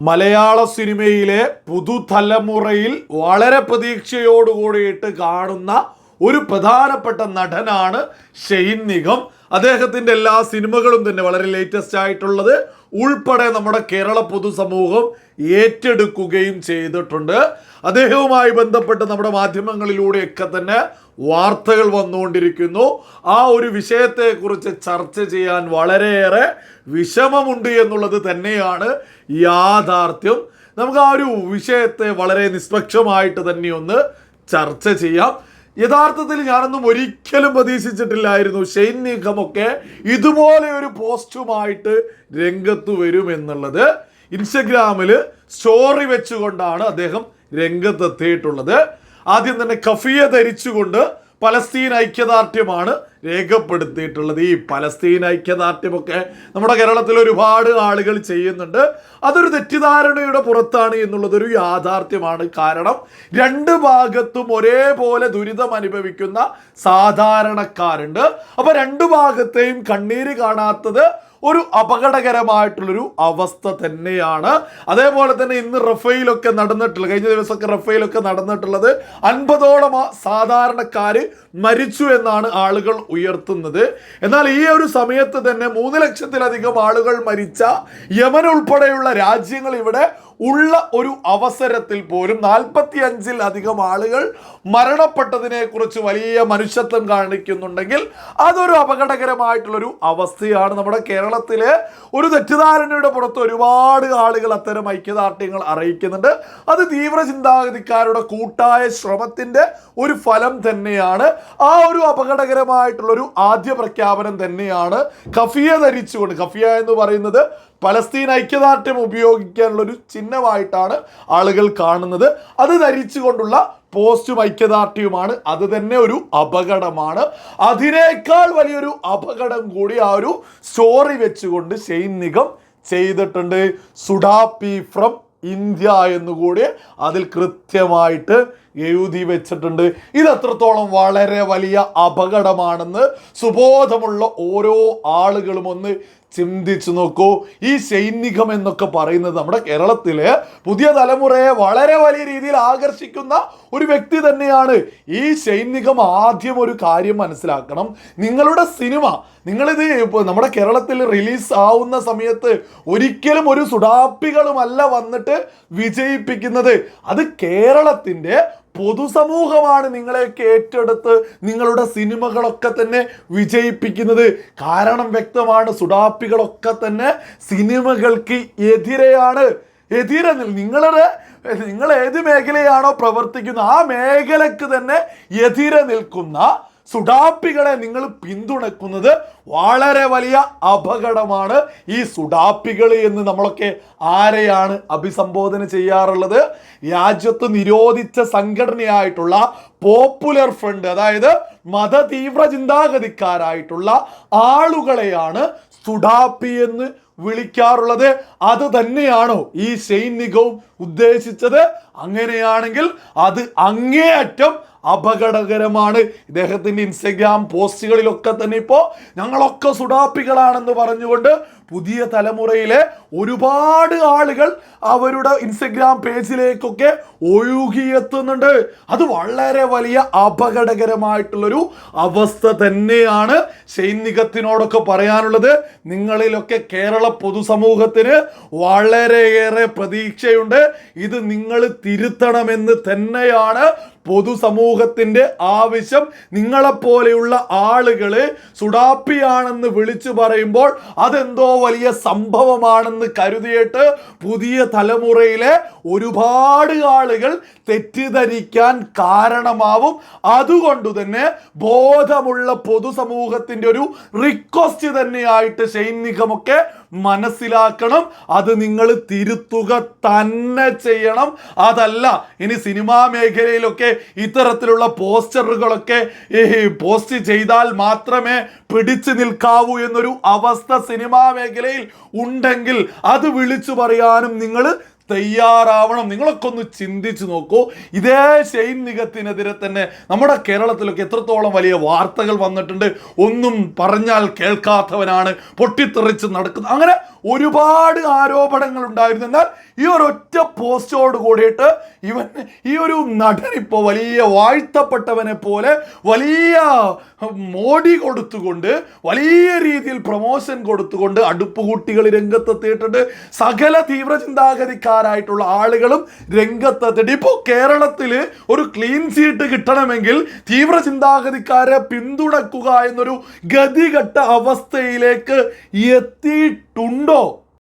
മലയാള സിനിമയിലെ പുതുതലമുറയിൽ വളരെ പ്രതീക്ഷയോടുകൂടിയിട്ട് കാണുന്ന ഒരു പ്രധാനപ്പെട്ട നടനാണ് ഷെയ്ൻ നിഗം. അദ്ദേഹത്തിന്റെ എല്ലാ സിനിമകളും തന്നെ വളരെ ലേറ്റസ്റ്റ് ആയിട്ടുള്ളത് ഉൾപ്പെടെ നമ്മുടെ കേരള പൊതുസമൂഹം ഏറ്റെടുക്കുകയും ചെയ്തിട്ടുണ്ട്. അദ്ദേഹവുമായി ബന്ധപ്പെട്ട് നമ്മുടെ മാധ്യമങ്ങളിലൂടെയൊക്കെ തന്നെ വാർത്തകൾ വന്നുകൊണ്ടിരിക്കുന്നു. ആ ഒരു വിഷയത്തെക്കുറിച്ച് ചർച്ച ചെയ്യാൻ വളരെയേറെ വിഷമമുണ്ട് എന്നുള്ളത് തന്നെയാണ് യാഥാർത്ഥ്യം. നമുക്ക് ആ ഒരു വിഷയത്തെ വളരെ നിഷ്പക്ഷമായിട്ട് തന്നെ ഒന്ന് ചർച്ച ചെയ്യാം. യഥാർത്ഥത്തിൽ ഞാനൊന്നും ഒരിക്കലും പ്രതീക്ഷിച്ചിട്ടില്ലായിരുന്നു. ഷെയ്ൻ നീക്കമൊക്കെ ഇതുപോലെ ഒരു പോസ്റ്റുമായിട്ട് രംഗത്ത് വരും എന്നുള്ളത് ഇൻസ്റ്റഗ്രാമിൽ സ്റ്റോറി വെച്ചുകൊണ്ടാണ് അദ്ദേഹം രംഗത്തെത്തിയിട്ടുള്ളത്. ആദ്യം തന്നെ കഫിയ ധരിച്ചുകൊണ്ട് പലസ്തീൻ ഐക്യദാർഢ്യമാണ് രേഖപ്പെടുത്തിയിട്ടുള്ളത്. ഈ പലസ്തീൻ ഐക്യദാർഢ്യമൊക്കെ നമ്മുടെ കേരളത്തിൽ ഒരുപാട് ആളുകൾ ചെയ്യുന്നുണ്ട്. അതൊരു തെറ്റിദ്ധാരണയുടെ പുറത്താണ് എന്നുള്ളതൊരു യാഥാർത്ഥ്യമാണ്. കാരണം രണ്ട് ഭാഗത്തും ഒരേപോലെ ദുരിതം അനുഭവിക്കുന്ന സാധാരണക്കാരുണ്ട്. അപ്പോൾ രണ്ട് ഭാഗത്തെയും കണ്ണീര് കാണാത്തത് ഒരു അപകടകരമായിട്ടുള്ളൊരു അവസ്ഥ തന്നെയാണ്. അതേപോലെ തന്നെ ഇന്ന് റഫയിലൊക്കെ നടന്നിട്ടുള്ളത് കഴിഞ്ഞ ദിവസമൊക്കെ റഫയിലൊക്കെ നടന്നിട്ടുള്ളത് അൻപതോളം സാധാരണക്കാർ മരിച്ചു എന്നാണ് ആളുകൾ ഉയർത്തുന്നത്. എന്നാൽ ഈ ഒരു സമയത്ത് തന്നെ മൂന്ന് ലക്ഷത്തിലധികം ആളുകൾ മരിച്ച യമൻ ഉൾപ്പെടെയുള്ള രാജ്യങ്ങൾ ഇവിടെ ഉള്ള ഒരു അവസരത്തിൽ പോലും നാൽപ്പത്തി അഞ്ചിൽ അധികം ആളുകൾ മരണപ്പെട്ടതിനെ കുറിച്ച് വലിയ മനുഷ്യത്വം കാണിക്കുന്നുണ്ടെങ്കിൽ അതൊരു അപകടകരമായിട്ടുള്ളൊരു അവസ്ഥയാണ്. നമ്മുടെ കേരളത്തിലെ ഒരു തെറ്റിദ്ധാരണയുടെ പുറത്ത് ഒരുപാട് ആളുകൾ അത്തരം ഐക്യദാർഢ്യങ്ങൾ അറിയിക്കുന്നുണ്ട്. അത് തീവ്ര ചിന്താഗതിക്കാരുടെ കൂട്ടായ ശ്രമത്തിന്റെ ഒരു ഫലം തന്നെയാണ്. ആ ഒരു അപകടകരമായിട്ടുള്ളൊരു ആദ്യ പ്രഖ്യാപനം തന്നെയാണ് കഫിയ ധരിച്ചുകൊണ്ട്. കഫിയ എന്ന് പറയുന്നത് പലസ്തീൻ ഐക്യദാർഢ്യം ഉപയോഗിക്കാനുള്ള ഒരു ചിഹ്നമായിട്ടാണ് ആളുകൾ കാണുന്നത്. അത് ധരിച്ചുകൊണ്ടുള്ള പോസ്റ്റും ഐക്യദാർഢ്യവുമാണ്. അത് തന്നെ ഒരു അപകടമാണ്. അതിനേക്കാൾ വലിയൊരു അപകടം കൂടി ആ ഒരു സ്റ്റോറി വെച്ചുകൊണ്ട് സൈനികം ചെയ്തിട്ടുണ്ട്. സുഡാപ്പി ഫ്രം ഇന്ത്യ എന്നുകൂടി അതിൽ കൃത്യമായിട്ട് എഴുതി വെച്ചിട്ടുണ്ട്. ഇത് എത്രത്തോളം വളരെ വലിയ അപകടമാണെന്ന് സുബോധമുള്ള ഓരോ ആളുകളും ഒന്ന് ചിന്തിച്ചു നോക്കൂ. ഈ സൈനികം എന്നൊക്കെ പറയുന്നത് നമ്മുടെ കേരളത്തിലെ പുതിയ തലമുറയെ വളരെ വലിയ രീതിയിൽ ആകർഷിക്കുന്ന ഒരു വ്യക്തി തന്നെയാണ്. ഈ സൈനികം ആദ്യം ഒരു കാര്യം മനസ്സിലാക്കണം. നിങ്ങളുടെ സിനിമ നിങ്ങളിത് ഇപ്പോൾ നമ്മുടെ കേരളത്തിൽ റിലീസ് ആവുന്ന സമയത്ത് ഒരിക്കലും ഒരു സുഡാപ്പികളുമല്ല വന്നിട്ട് വിജയിപ്പിക്കുന്നത്. അത് കേരളത്തിന്റെ പൊതുസമൂഹമാണ് നിങ്ങളെയൊക്കെ ഏറ്റെടുത്ത് നിങ്ങളുടെ സിനിമകളൊക്കെ തന്നെ വിജയിപ്പിക്കുന്നത്. കാരണം വ്യക്തമാണ് സുഡാപ്പികളൊക്കെ തന്നെ സിനിമകൾക്ക് എതിരെയാണ്. എതിരെ നിങ്ങളുടെ നിങ്ങൾ ഏത് മേഖലയാണോ പ്രവർത്തിക്കുന്നത് ആ മേഖലക്ക് തന്നെ എതിരെ നിൽക്കുന്ന സുഡാപ്പികളെ നിങ്ങൾ പിന്തുണക്കുന്നത് വളരെ വലിയ അപകടമാണ്. ഈ സുഡാപ്പികൾ എന്ന് നമ്മളൊക്കെ ആരെയാണ് അഭിസംബോധന ചെയ്യാറുള്ളത്? രാജ്യത്ത് നിരോധിച്ച സംഘടനയായിട്ടുള്ള പോപ്പുലർ ഫ്രണ്ട് അതായത് മത തീവ്ര ചിന്താഗതിക്കാരായിട്ടുള്ള ആളുകളെയാണ് സുഡാപ്പി എന്ന് വിളിക്കാറുള്ളത്. അത് തന്നെയാണോ ഈ സൈനികവും ഉദ്ദേശിച്ചത്? അങ്ങനെയാണെങ്കിൽ അത് അങ്ങേയറ്റം അപകടകരമാണ്. ഇദ്ദേഹത്തിന്റെ ഇൻസ്റ്റഗ്രാം പോസ്റ്റുകളിലൊക്കെ തന്നെ ഇപ്പോൾ ഞങ്ങളൊക്കെ സുഡാപ്പികളാണെന്ന് പറഞ്ഞുകൊണ്ട് പുതിയ തലമുറയിലെ ഒരുപാട് ആളുകൾ അവരുടെ ഇൻസ്റ്റഗ്രാം പേജിലേക്കൊക്കെ ഒഴുകിയെത്തുന്നുണ്ട്. അത് വളരെ വലിയ അപകടകരമായിട്ടുള്ളൊരു അവസ്ഥ തന്നെയാണ് സൈനികത്തിനോടൊക്കെ പറയാനുള്ളത്. നിങ്ങളിലൊക്കെ കേരള പൊതുസമൂഹത്തിന് വളരെയേറെ പ്രതീക്ഷയുണ്ട്. ഇത് നിങ്ങൾ തിരുത്തണമെന്ന് തന്നെയാണ് പൊതുസമൂഹത്തിന്റെ ആവശ്യം നിങ്ങളെപ്പോലെയുള്ള ആളുകൾ സുഡാപ്പിയാണെന്ന് വിളിച്ചു പറയുമ്പോൾ അതെന്തോ വലിയ സംഭവമാണെന്ന് കരുതിയിട്ട് പുതിയ തലമുറയിലെ ഒരുപാട് ആളുകൾ തെറ്റിദ്ധരിക്കാൻ കാരണമാവും. അതുകൊണ്ട് തന്നെ ബോധമുള്ള പൊതുസമൂഹത്തിന്റെ ഒരു റിക്വസ്റ്റ് തന്നെയായിട്ട് സൈനികമൊക്കെ മനസ്സിലാക്കണം. അത് നിങ്ങൾ തിരുത്തുക തന്നെ ചെയ്യണം. അതല്ല ഇനി സിനിമാ മേഖലയിലൊക്കെ ഇത്തരത്തിലുള്ള പോസ്റ്ററുകളൊക്കെ ഈ പോസ്റ്റ് ചെയ്താൽ മാത്രമേ പിടിച്ചു നിൽക്കാവൂ എന്നൊരു അവസ്ഥ സിനിമാ മേഖലയിൽ ഉണ്ടെങ്കിൽ അത് വിളിച്ചു പറയാനും നിങ്ങൾ തയ്യാറാവണം. നിങ്ങളൊക്കെ ഒന്ന് ചിന്തിച്ചു നോക്കൂ. ഇതേ ഷെയ്ൻ നിഗത്തിനെതിരെ തന്നെ നമ്മുടെ കേരളത്തിലൊക്കെ എത്രത്തോളം വലിയ വാർത്തകൾ വന്നിട്ടുണ്ട്. ഒന്നും പറഞ്ഞാൽ കേൾക്കാത്തവനാണ്. പൊട്ടിത്തെറിച്ച് നടക്കുന്ന. അങ്ങനെ ഒരുപാട് ആരോപണങ്ങൾ ഉണ്ടായിരുന്നു. എന്നാൽ ഈ ഒരൊറ്റ പോസ്റ്റോട് കൂടിയിട്ട് ഇവൻ ഈ ഒരു നടൻ ഇപ്പോൾ വലിയ വാഴ്ത്തപ്പെട്ടവനെ പോലെ വലിയ മോടി കൊടുത്തുകൊണ്ട് വലിയ രീതിയിൽ പ്രൊമോഷൻ കൊടുത്തുകൊണ്ട് അടുപ്പുകൂട്ടികൾ രംഗത്തെത്തിയിട്ടുണ്ട്. സകല തീവ്ര ചിന്താഗതിക്കാരായിട്ടുള്ള ആളുകളും രംഗത്തെത്തിയിട്ട് ഇപ്പോൾ കേരളത്തിൽ ഒരു ക്ലീൻ സീറ്റ് കിട്ടണമെങ്കിൽ തീവ്ര ചിന്താഗതിക്കാരെ പിന്തുണക്കുക എന്നൊരു ഗതികെട്ട അവസ്ഥയിലേക്ക് എത്തിയിട്ടുണ്ടോ?